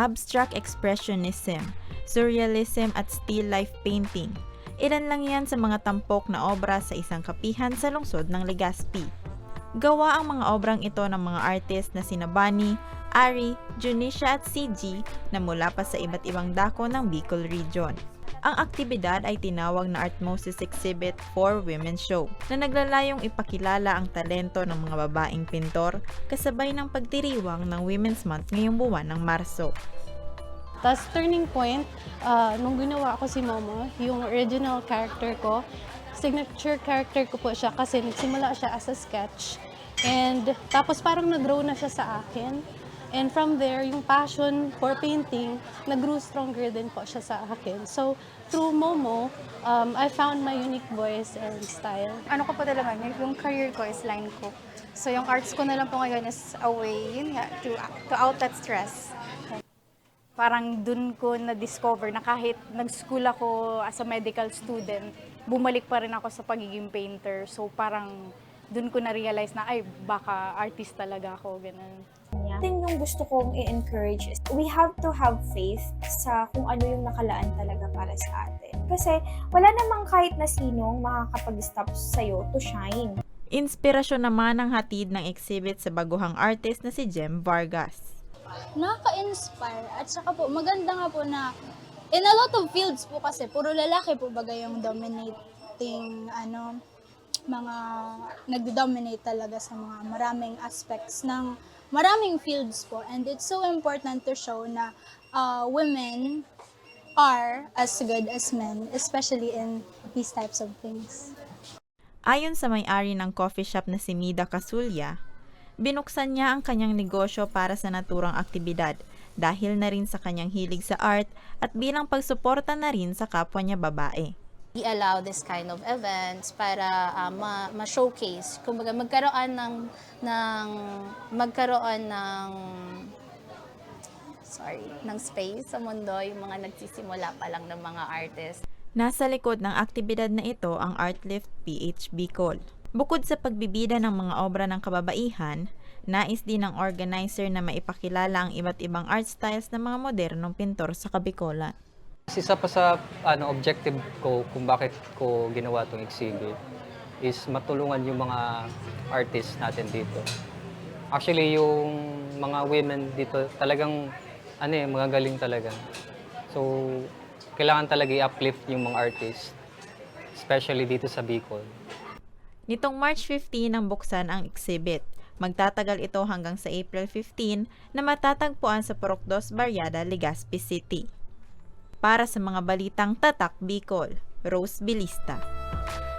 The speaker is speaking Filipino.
abstract expressionism, surrealism at still life painting. Ilan lang yan sa mga tampok na obra sa isang kapihan sa lungsod ng Legazpi. Gawa ang mga obrang ito ng mga artist na sina Bunny, Ari, Junisha at CG na mula pa sa iba't ibang dako ng Bicol Region. Ang aktibidad ay tinawag na Artmosis Exhibit for Women's Show na naglalayong ipakilala ang talento ng mga babaeng pintor kasabay ng pagdiriwang ng Women's Month ngayong buwan ng Marso. Tapos turning point, ah, nung ginawa ko si Momo, yung original character ko, signature character ko po siya kasi nagsimula siya as a sketch. And tapos parang nag-grow na siya sa akin. And from there, yung passion for painting, nag-grew stronger din po siya sa akin. So, through Momo, um, I found my unique voice and style. ano ko po talaga, yung career ko is line cook. So yung arts ko na lang po ngayon is a way, yun nga, to, to outlet stress. Parang dun ko na-discover na kahit nag-school ako as a medical student, bumalik pa rin ako sa pagiging painter. So parang dun ko na-realize na, ay, baka artist talaga ako, ganun. din yung gusto kong i-encourage is we have to have faith sa kung ano yung nakalaan talaga para sa atin. Kasi wala namang kahit na sinong makakapag-stop sa'yo to shine. Inspirasyon naman ang hatid ng exhibit sa baguhang artist na si Jem Vargas. Nakaka-inspire at saka po maganda nga po na in a lot of fields po kasi puro lalaki po baga yung dominating ano mga nag-dominate talaga sa mga maraming aspects ng maraming fields po and it's so important to show na uh, women are as good as men especially in these types of things. Ayon sa may-ari ng coffee shop na si Mida Casulya, binuksan niya ang kanyang negosyo para sa naturang aktibidad dahil na rin sa kanyang hilig sa art at bilang pagsuporta na rin sa kapwa niya babae. we allow this kind of events para ah, ma- ma-showcase. Kumbaga magkaroon ng ng magkaroon ng sorry, ng space sa mundo yung mga nagsisimula pa lang ng mga artist. Nasa likod ng aktibidad na ito ang Artlift PH Bicol. Bukod sa pagbibida ng mga obra ng kababaihan, nais din ng organizer na maipakilala ang iba't ibang art styles ng mga modernong pintor sa Kabikolan. Isa pa sa ano, objective ko kung bakit ko ginawa itong exhibit is matulungan yung mga artists natin dito. Actually, yung mga women dito talagang ano eh, mga galing talaga. So, kailangan talaga i-uplift yung mga artists, especially dito sa Bicol. Nitong March 15 ang buksan ang exhibit. Magtatagal ito hanggang sa April 15 na matatagpuan sa 2 Barriada, Legazpi City. Para sa mga balitang Tatak Bicol, Rose Bilista.